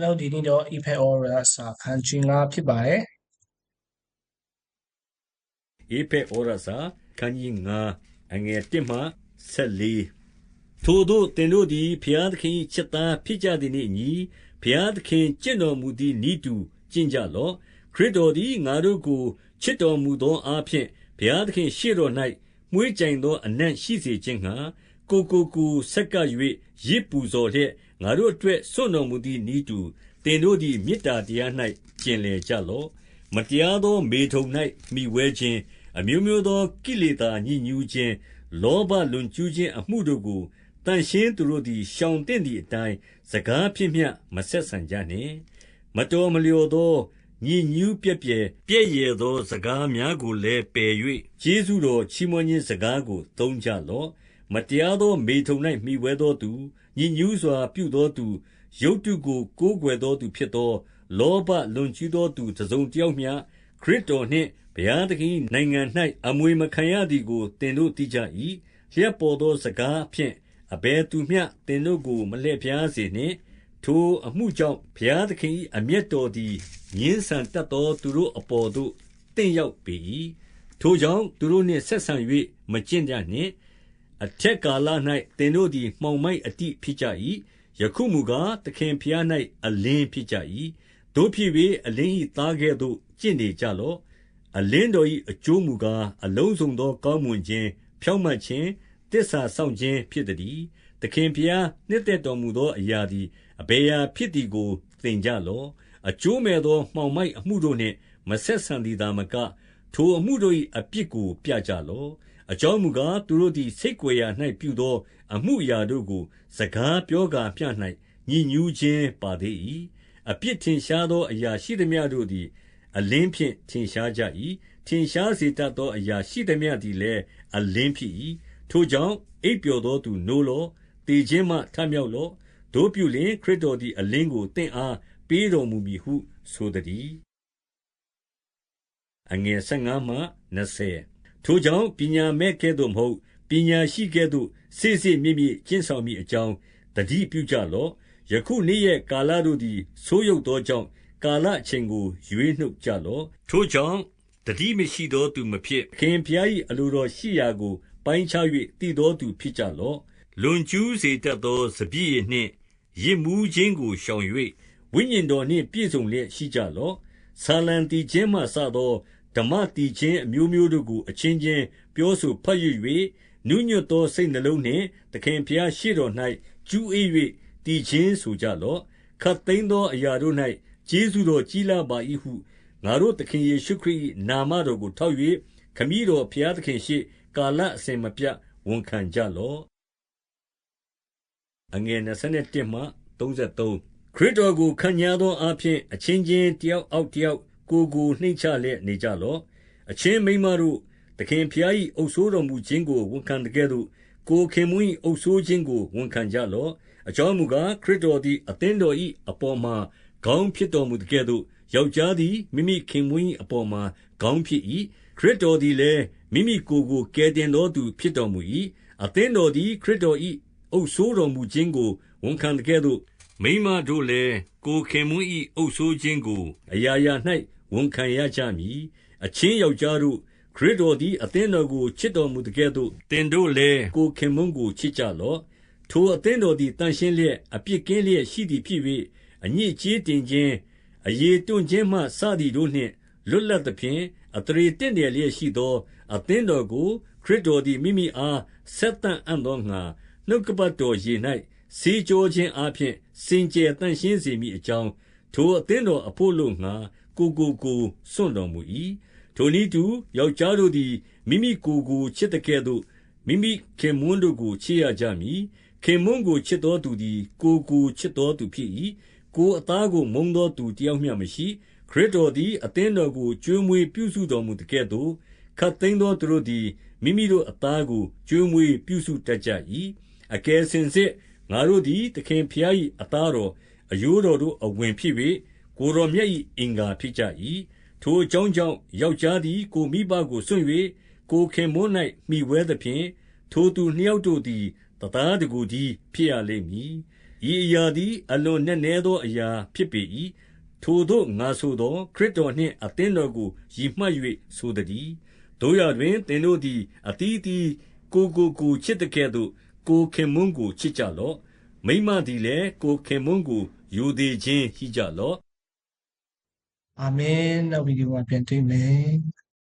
Hello ဒီနေ့တော့ Ephesians စာခန်းကြီး9ဖြစ်ပါတယ်ဧဖက်ဩရစာခန်းကြီး9အငယ်1မှ14ထိုတို့တင်တို့သည်ဖျားသခင်၏ချစ်သားဖြစ်ကြသည်နှင့်အညီဖျားသခင်ကျင့်တော်မူသည့်ဤတူကျင့်ကြလော့ခရစ်တော်သည်ငါတို့ကိုချစ်တော်မူသောအားဖြင့်ဘုရားသခင်ရှေ့တော်၌မှုကြိမ်သောအနံ့ရှိစေခြင်းငှာကိုကိုကိုဆက်ကပ်၍ရစ်ပူဇော်လျက် ငါတို့အတွက် စွန့်တော်မူသည့်ဤတူတင်တို့သည် မေတ္တာတရား၌ကျင်လည်ကြလော့ မတရားသော မေထုံ၌မိဝဲခြင်း အမျိုးမျိုးသော ကိလေသာညစ်ညူးခြင်း လောဘလွန်ကျူးခြင်း အမှုတို့ကိုတန်ရှင်းသူတို့သည် ရှောင်တဲ့သည့်အတိုင်း စကားဖြင့်မျှ မဆက်ဆံကြနှင့် မတော်မလျော်သော ညစ်ညူးပြက်ပြယ် ပြည့်ရသော စကားများကိုလည်း ပယ်၍ကျေးဇူးတော် ချီးမွမ်းခြင်းစကားကို သုံးကြလော့ မတရားသော မေထုံ၌မိဝဲသောသူ ညစ်ညူးစွာ ပြုသောသူ ရုပ်တုကို ကိုးကွယ်သောသူဖြစ်သော လောဘလွန်ကျူးသောသူ တစ်စုံတစ်ယောက်မျှ ခရစ်တော်နှင့် ဘုရားသခင်နိုင်ငံ၌အမွေမခံရသည်ကို သင်တို့သိကြ၏လျက်ပေါ်သောစကားဖြင့် အဘယ်သူမျှ သင်တို့ကို မလှည့်ဖြားစေနှင့် ထိုအမှုကြောင့် ဘုရားသခင်၏အမျက်တော်သည်ငင်းဆန်တတ်သော သူတို့အပေါ်သို့တင့်ရောက်ပေ၏ထိုကြောင့် သူတို့နှင့် ဆက်ဆံ၍မကျင့်ကြနှင့် အထက်ကာလ၌သင်တို့သည် မှောင်မိုက်အတိဖြစ်ကြ၏ယခုမူကား သခင်ဖျား၌အလင်းဖြစ်ကြ၏တို့ဖြစ်၍အလင်း၏သားကဲ့သို့ ကျင့်နေကြလော့ အလင်းတော်၏အကျိုးမူကား အလုံးစုံသော ကောင်းမွန်ခြင်း ဖြောင့်မတ်ခြင်းတစ္ဆာဆောင်ခြင်း ဖြစ်သည်သခင်ဖျားနှစ်သက်တော်မူသောအရာသည် အဘေယာဖြစ်သည်ကို သင်ကြလော့ အကျိုးမဲ့သော မှောင်မိုက်အမှုတို့နှင့် မဆက်ဆံသည်သာမက ထိုအမှုတို့၏အပြစ်ကို ပြကြလော့ အကြောင်းမူကား သူတို့သည်စိတ်ကြွယ်ရာ၌ပြုသော အမှုအရာတို့ကို စကားပြောကာမျှ၌ညဉ့်ညူးခြင်းပါသေး၏အပြစ်ထင်ရှားသော အရာရှိသမျှတို့သည် အလင်းဖြင့် ထင်ရှားကြ၏ထင်ရှားစေတတ်သော အရာရှိသမျှသည်လည်း အလင်းဖြစ်၏ထိုကြောင့် အိပ်ပျော်သောသူနိုးလော့တည်ခြင်းမှ ထမြောက်လော့တို့ပြုလျှင် ခရစ်တော်သည် အလင်းကိုတင့်အား ပေးတော်မူမည်ဟုဆိုသည်အငယ်15မှ20 ထိုကြောင့် ပညာမဲ့ကဲ့သို့မဟုတ် ပညာရှိကဲ့သို့ စေ့စေ့မြင့်မြင့်ကျင့်ဆောင်မိအကြောင်းတတိပြုကြလော့ ယခုနေ့ရဲ့ကာလတို့သည် ဆိုးရုပ်သောကြောင့် ကာလအချိန်ကို ရွေးနှုတ်ကြလော့ ထိုကြောင့်တတိမရှိသောသူမဖြစ်ခင်ဖျား၏အလိုတော်ရှိရာကို ပိုင်းခြား၍တည်သောသူဖြစ်ကြလော့ လွန်ကျူးစေတတ်သော စပြည့်နှင့်ရစ်မှုခြင်းကို ရှောင်၍ဝိညာဉ်တော်နှင့် ပြည့်စုံလျက်ရှိကြလော့ ဆာလံတီခြင်းမှစသော ဓမ္မတီခြင်းအမျိုးမျိုးတို့ကို အချင်းချင်းပြောဆိုဖတ်ရ၍နုညွတ်သောစိတ်နှလုံးနှင့် သခင်ဖျားရှိတော်၌ကျူးအေး၍တည်ခြင်းဆိုကြလော့ခတ်သိမ်းသောအရာတို့၌ကျေးဇူးတော်ကြီးလာပါ၏ဟု ငါတို့သခင်ယေရှုခရစ်၏နာမတော်ကိုထောက်၍ခမည်းတော်ဘုရားသခင်ရှိကာလအစဉ်မပြတ် ဝန်ခံကြလော့အငယ်27မှ33ခရစ်တော်ကိုခံညာသောအဖြစ်အချင်းချင်း တယောက်အောက်တယောက် ကိုကိုနှိမ့်ချလျက်နေကြလော့ အချင်းမိမတို့ သခင်ဖျား၏အုပ်ဆိုးတော်မူခြင်းကို ဝန်ခံတဲ့ကဲ့သို့ ကိုခင်မွေးအုပ်ဆိုးခြင်းကို ဝန်ခံကြလော့ အကြောင်းမူကား ခရစ်တော်သည် အသင်းတော်၏အပေါ်မှာ ခေါင်းဖြစ်တော်မူတဲ့ကဲ့သို့ ယောက်ျားသည် မိမိခင်မွေးအပေါ်မှာ ခေါင်းဖြစ်၏ခရစ်တော်သည်လည်း မိမိကိုယ်ကို ကယ်တင်တော်သူ ဖြစ်တော်မူ၏အသင်းတော်သည် ခရစ်တော်၏အုပ်ဆိုးတော်မူခြင်းကို ဝန်ခံတဲ့ကဲ့သို့ မိမတို့လည်း ကိုခင်မွေး၏အုပ်ဆိုးခြင်းကို အရာရာ၌ ဝန်ခံရကြမည် အချင်းယောက်ျားတို့ ခရစ်တော်သည် အသင်းတော်ကို ချစ်တော်မူတဲ့ကဲ့သို့ သင်တို့လည်း ကိုခင်မွန်းကို ချစ်ကြလော့ ထိုအသင်းတော်သည်တန်ရှင်းလျက် အပြစ်ကင်းလျက်ရှိသည်ဖြစ်၍အညစ်အကြေးတင်ခြင်း အရေတွန့်ခြင်းမှ စသည်တို့နှင့် လွတ်လပ်သဖြင့်အတရေတင့်တယ်လျက်ရှိသော အသင်းတော်ကို ခရစ်တော်သည် မိမိအား ဆက်တန်အံ့သောငါနှုတ်ကပတ်တော်ရေ၌စေကြောခြင်းအပြင်စင်ကြယ်တန်ရှင်းစေမိအကြောင်း ထိုအသင်းတော်အဖို့လို့ငါ ကိုကိုကိုစွန့်တော်မူ၏ထိုနည်းတူယောက်ျားတို့သည် မိမိကိုယ်ကိုချစ်သကဲ့သို့ မိမိခင်ပွန်းတို့ကို ချစ်ရကြမည်။ခင်ပွန်းကို ချစ်သောသူသည် ကိုယ်ကိုချစ်သောသူဖြစ်၏။ကိုယ်အသားကို မုန်းသောသူတယောက်မျှမရှိ။ခရစ်တော်သည် အသင်းတော်ကို ကျွေးမွေးပြုစုတော်မူသကဲ့သို့ ခပ်သိမ်းသောသူတို့သည် မိမိတို့အသားကို ကျွေးမွေးပြုစုတတ်ကြ၏။အကယ်စင်စစ် ငါတို့သည် သခင်ဘုရား၏အသားတော် အရိုးတော်တို့အဝင်ဖြစ်၍ ကိုယ်တော်မြတ်၏အင်္ဂါဖြစ်ကြ၏ထိုအကြောင်းကြောင့် ယောက်ျားသည် ကိုယ်မိဘကိုစွန့်၍ကိုယ်ခင်ပွန်း၌မှီဝဲသဖြင့်၊ထိုသူနှစ်ယောက်တို့သည် တသားတကိုယ်တည်း ဖြစ်ရလိမ့်မည်။ဤအရာသည် အလွန်နက်နဲသောအရာဖြစ်ပေ၏။ထိုသို့ငါဆိုသော်၊ခရစ်တော်နှင့် အသင်းတော်ကို ရည်မှတ်၍ဆိုသတည်း။သို့ရာတွင် သင်တို့သည် အသီးအသီး ကိုယ်ကိုကိုယ်ချစ်သကဲ့သို့ ကိုယ်ခင်ပွန်းကို ချစ်ကြလော့။မိန်းမသည်လည်း ကိုယ်ခင်ပွန်းကို ရိုသေခြင်းရှိကြလော့။ အာမင်နောက်ဗီဒီယိုမှာပြန်တွေ့မယ်